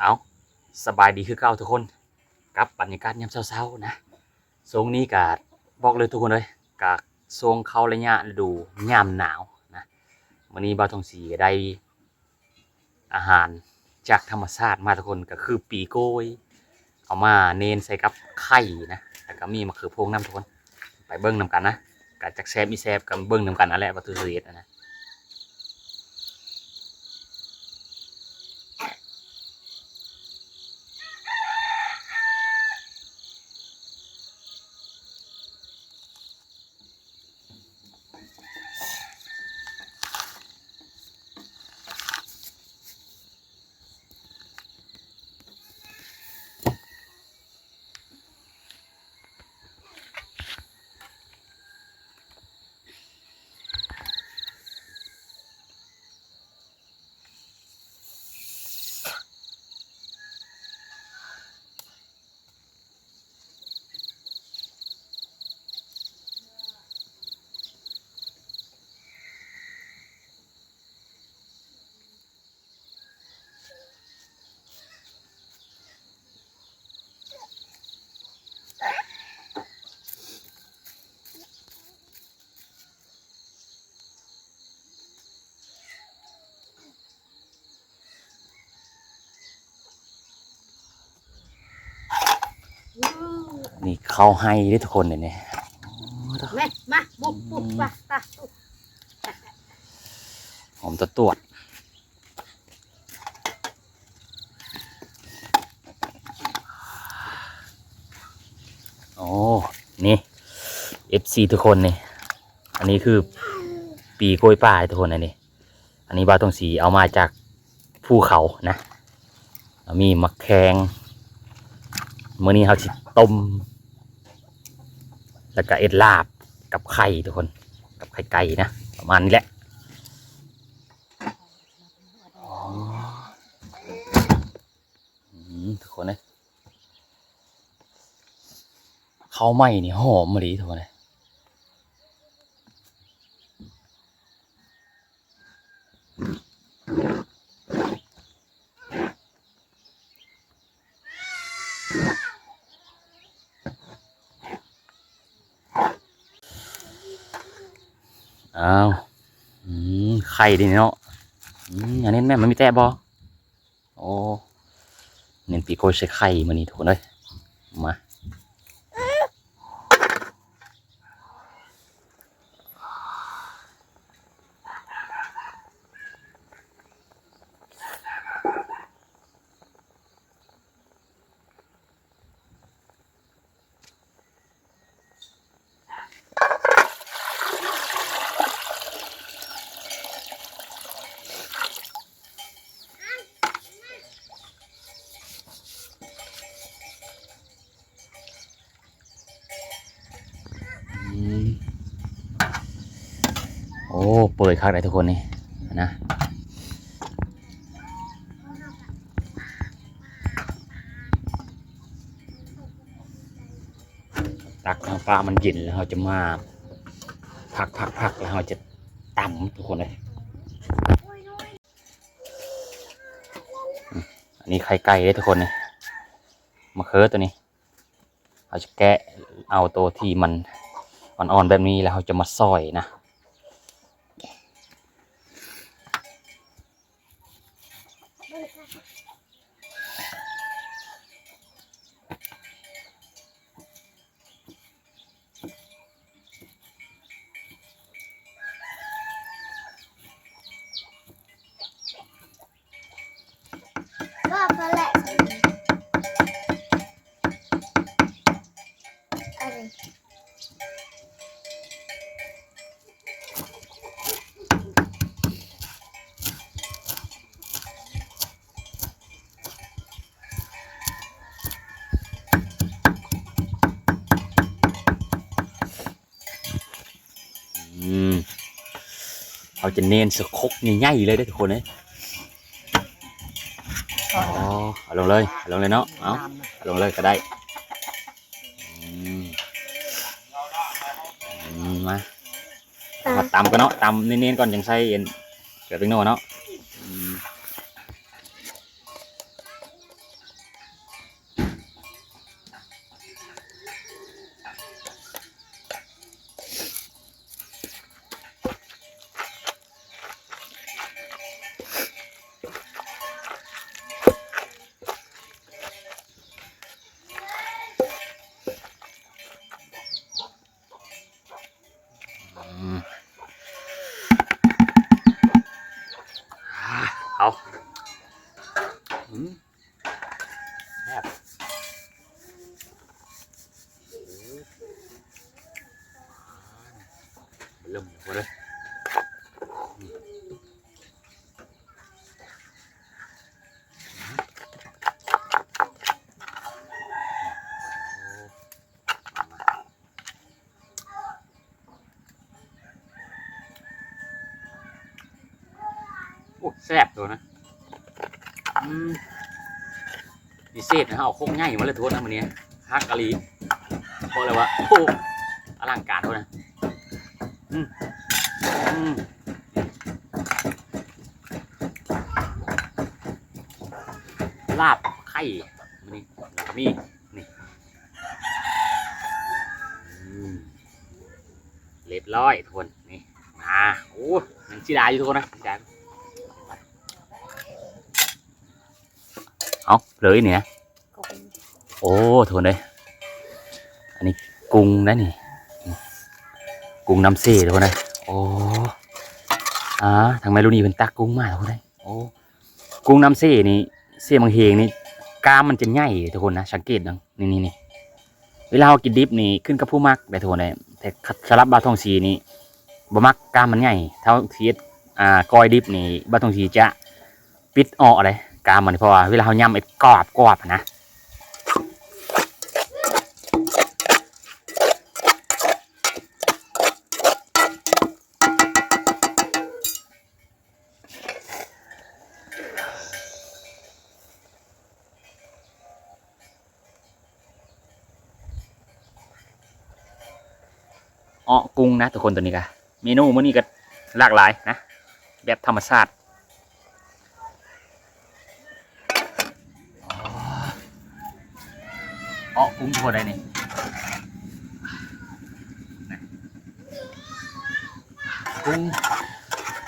เอาสบายดีคือเก่าทุกคนกับบรรยากาศยามเช้าๆนะทรงนี้กะบอกเลยทุกคนเลยกะทรงเขาระยะฤดูยามหนาวนะวันนี้บ่าวทองสีได้อาหารจากธรรมชาติมาทุกคนก็คือปีโก้ยเอามาเนนใส่กับไข่นะแล้วก็มีมะเขือพวงน้ำทุกคน ไปเบิ้งนำกันนะกะจากแซบมีแซบกับเบิ้งนำกันนั่นแหละวัตถุดิบนะ นี่ เขาให้ได้ทุกคนเลยเนี่ยแม่มาบุกบุกไปไปหอมตัวตรวจโอ้ นี่ FC ทุกคนนี่ อันนี้คือปีกล้วยป่าทุกคนอันนี้ อันนี้บาวตรงสีเอามาจากภูเขานะแล้วมีมะแขงมื่อนี้เขาสิต้ม แล้วก็เอ็ดลาบกับไข่ทุกคน กับไข่ไก่นะ ประมาณนี้แหละทุกคนเลยข้าวไหม้นี่หอมมาดีทุกคนเล อ้าวไข่ดิเนาะอันนี้แม่มันมีแต่บอโอ้เน้นปีโกใช้ไข่มานี่ทุกคนเลย อ้เปิดคักเลยทุกคนนี่นะตักน้ำปลามันเย็นแล้วเราจะมาพักพักพักแล้วเราจะตำทุกคนเลยอันนี้ไข่ไก่เลยทุกคนนี่มะเขือตัวนี้เราจะแกะเอาตัวที่มันอ่อนๆแบบนี้แล้วเราจะมาซอยนะ เราจะเน้นสคกใหญ่ๆเลยเด้ทุกคนเลยอ๋อเอา ลงเลยเอาลงเลยเนาะเอาเอาลงเลยก็ได้อืมอืมมาเอามาตำกันเนาะตำเน้นๆก่อนยังใส่เอ็นเกลือเป็นโน่เนาะ ครับเริ่มหมดเลยโอ้แซ่บตัวนะ ดีเซตนะฮะเอาโค้งง่ายมาเลยทุกคนนะวันนี้ฮักกะลีเพราะอะไรวะโอ้อลังการด้วยนะอืมอืมลาบไข่มันนี่แล้วก็มีนี่อืมเรียบร้อยทุกคนนี่มาโอ้ยังชิดาอยู่ทุกคนนะชิดา เอาเลยนี่นะโอ้โทนเลยอันนี้กุ้งนะนี่อืมกุ้งน้ำเสีทุกคนเลยโอ้อ่าทางไมลูนี่เป็นตักกุ้งมากทุกคนเลยโอ้กุ้งน้ำเสีนี่เสียบางเฮงนี่กล้ามมันจะใหญ่ทุกคนนะสังเกตดังนี่นี่นี่เวลาเรากินดิบนี่ขึ้นกับผู้มักได้ทุกคนเลยแต่สำหรับบาทองสีนี่บ่มักกล้ามมันใหญ่เท่าเทียอ่ากอยดิบนี่บาทองสีจะปิดออกเลย กามมันนี่เพราะว่าเวลาเขาย่ำไอ้กรอบกรอบนะอ้อกุ้งนะทุกคนตัวนี้ก็เมนูมื้อนี้ก็หลากหลายนะ แบบธรรมชาติ อ้อกุ้งทุกคนได้นี่นะกุ้ง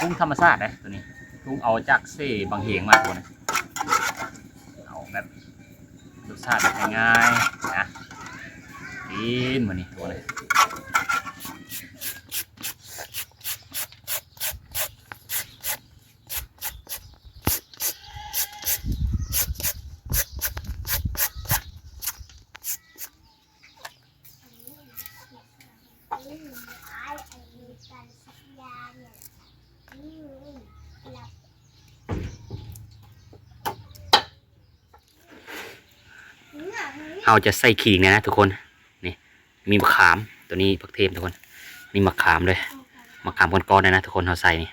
กุ้งธรรมชาตินะตัวนี้กุ้งเอาจากเซ่บางเหงมาตัวนี้เอาแบบรสชาติแบบง่ายๆนะกินมานี่ตัวนี้ เราจะใส่ขิงเนยนะทุกคนนี่มีมะขามตัวนี้ผักเทมทุกคนนี่มะขามเลยมะขามก้อนๆเลยนะทุกคนเราใส่นี่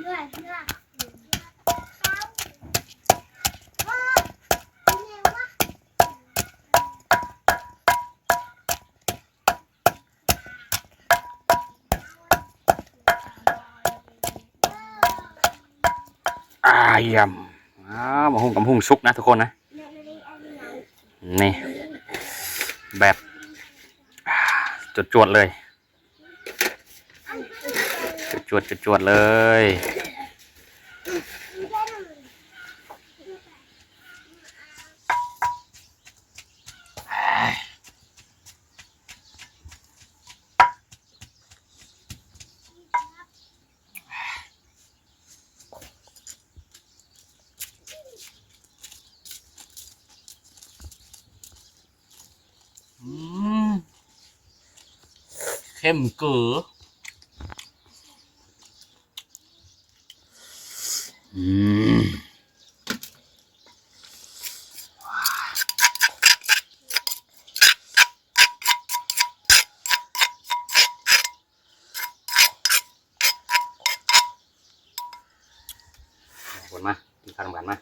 เลือดเลืออายำอ้าวมะฮุ่งกับมะฮุ่งซุกนะทุกคนนะ นี่ แบบจุดจวดๆเลยจวดๆจวดๆเลย เข้มเก๋ออืมคนมากินข้าวกันมา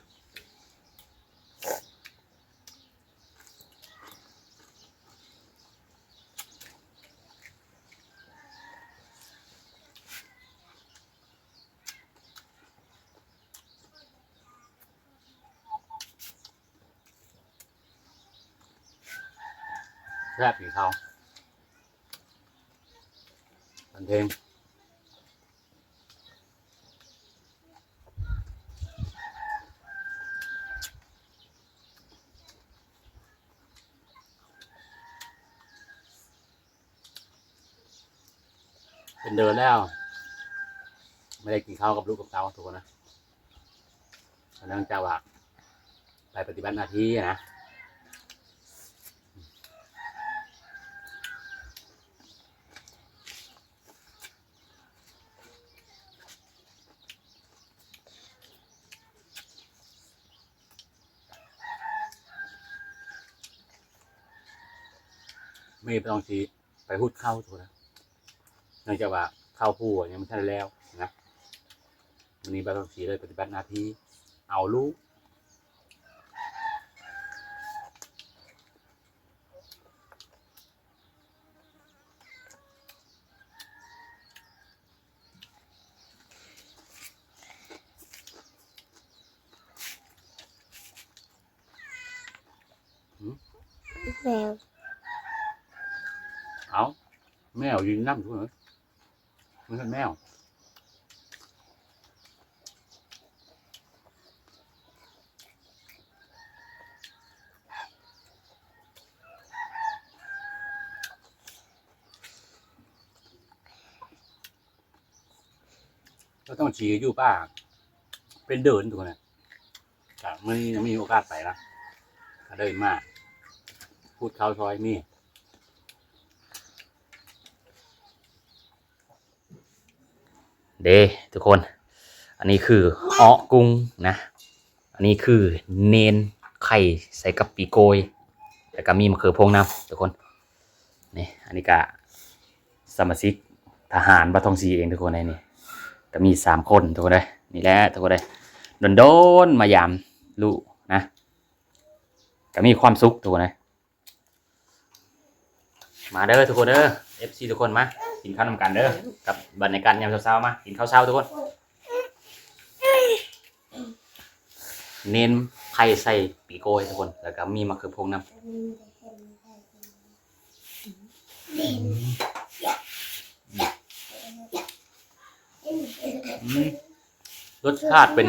แซ่บอยู่เขาบันเทงเป็นเดินแล้ว ไม่ได้กินข้าวกับลูกกับเต้าทุกคนนะเนื่องจากว่าไปปฏิบัติหน้าที่นะ ไม่ต้องสีไปพูดเข้าถูกแล้วเนื่องจากว่าเข้าผู้ยังไม่ใช่แล้วนะวันนี้บาต้องสีเลยปฏิบัติหน้าที่เอาลูก แมว เอา แมวยืนนั่งทุกคนไม่ใช่แมวก็ต้องชี้อยู่ป้าเป็นเดินทุกคนนะแต่ไม่ยังไม่มีโอกาสไปนะเดินมาก พูดเขาซอยมี เด้ทุกคน อันนี้คืออ้อกุ้งนะ อันนี้คือเนนไข่ใส่กับปีโกย แล้วก็มีมะเขือพวงน้ำทุกคน นี่อันนี้ก็สมาชิกทหารบัตทองซีเองทุกคนเลยนี่ก็มีสามคนทุกคนเลยนี่แหละทุกคนเลยโดนโดนๆมายามลูกนะก็มีความสุขทุกคนเลย มาเด้อทุกคนเด้อ FC ทุกคนมากินข้าวนำกันเด้อกับบรรยากาศยามเช้าๆมากินข้าวเช้าทุกคน เน้นไผ่ใส่ปีโกยทุกคนแล้วก็มีมะเขือพวงน้ำรสชาติเป็น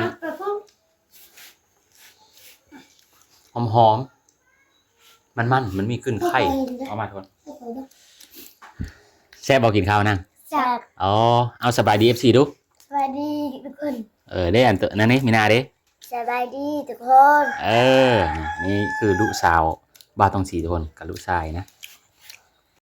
หอมหอมๆมันมันๆมันมีกลิ่นไข่เอามาทุกคน แซ่บบอกกินข้าวนั่งจากอ๋อเอาสบายดีเอฟซีดูสวัสดีทุกคน เออได้อันตัวนั่นนี่มีนาเด้สบายดีทุกคน เออ นี่คือลูกสาวบ้านตองสีทุกคนกับลูกชายนะ